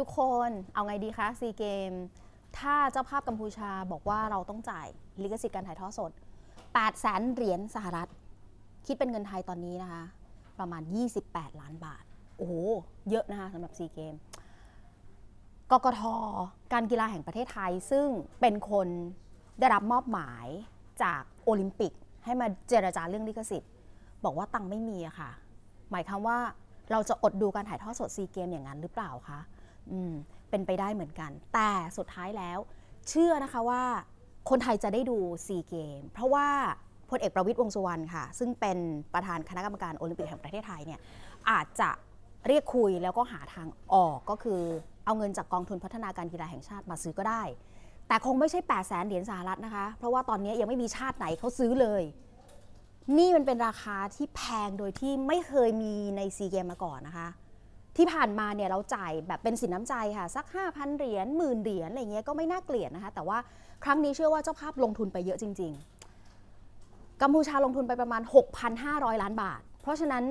ทุกคนเอาไงดีคะซีเกม ถ้าเจ้าภาพกัมพูชาบอกว่าเราต้องจ่ายลิขสิทธิ์การถ่ายทอดสด 8 แสนเหรียญสหรัฐ คิดเป็นเงินไทยตอนนี้นะคะ ประมาณ 28 ล้านบาท โอ้โห เยอะนะคะสำหรับซีเกมกกทการกีฬาแห่งประเทศไทย ซึ่งเป็นคนได้รับมอบหมายจากโอลิมปิก ให้มาเจรจาเรื่องลิขสิทธิ์ บอกว่าตังค์ไม่มีอะค่ะ หมายความว่าเราจะอดดูการถ่ายทอดสดซีเกมอย่างนั้นหรือเปล่าคะ อืมเป็นไปได้เหมือนกัน แต่สุดท้ายแล้ว เชื่อนะคะว่าคนไทยจะได้ดูซีเกม เพราะว่าพลเอกประวิตยวงสุวรรณค่ะ ซึ่งเป็นประธานคณะกรรมการโอลิมปิกแห่งประเทศไทยเนี่ยอาจจะเรียกคุยแล้วก็หาทางออกก็คือเอาเงินจากกองทุนพัฒนาการกีฬาแห่งชาติมาซื้อก็ได้ แต่คงไม่ใช่8 0 0แสนเหรียญสหรัฐนะคะ เพราะว่าตอนนี้ยังไม่มีชาติไหนเขาซื้อเลย นี่มันเป็นราคาที่แพงโดยที่ไม่เคยมีในซีเกมมาก่อนนะคะ ที่ผ่านมาเนี่ยเราจ่ายแบบเป็นสินน้ำใจค่ะ สัก 5,000 เหรียญหมื่นเหรียญอะไรเงี้ยก็ไม่น่าเกลียดนะคะ แต่ว่าครั้งนี้เชื่อว่าเจ้าภาพลงทุนไปเยอะจริง ๆ กัมพูชาลงทุนไปประมาณ 6,500 ล้านบาท เพราะฉะนั้น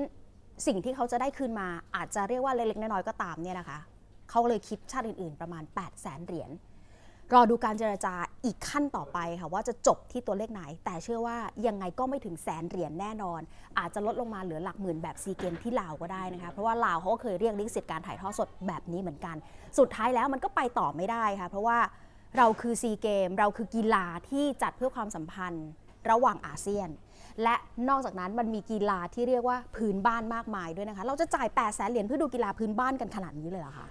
สิ่งที่เขาจะได้คืนมาอาจจะเรียกว่าเล็กๆน้อยๆก็ตามเนี่ยนะคะ เขาเลยคิดชาติอื่น ๆ ประมาณ 8 0 0แสนเหรียญ รอดูการเจรจาอีกขั้นต่อไปค่ะว่าจะจบที่ตัวเลขไหน แต่เชื่อว่ายังไงก็ไม่ถึงแสนเหรียญแน่นอน อาจจะลดลงมาเหลือหลักหมื่นแบบซีเกมที่ลาวก็ได้นะคะเพราะว่าลาวเขาก็เคยเรียกลิขสิทธิ์การถ่ายทอดสดแบบนี้เหมือนกัน สุดท้ายแล้วมันก็ไปต่อไม่ได้ค่ะเพราะว่าเราคือซีเกมเราคือกีฬาที่จัดเพื่อความสัมพันธ์ระหว่างอาเซียน และนอกจากนั้นมันมีกีฬาที่เรียกว่าพื้นบ้านมากมายด้วยนะคะ เราจะจ่าย8แสนเหรียญเพื่อดูกีฬาพื้นบ้านกันขนาดนี้เลยเหรอคะ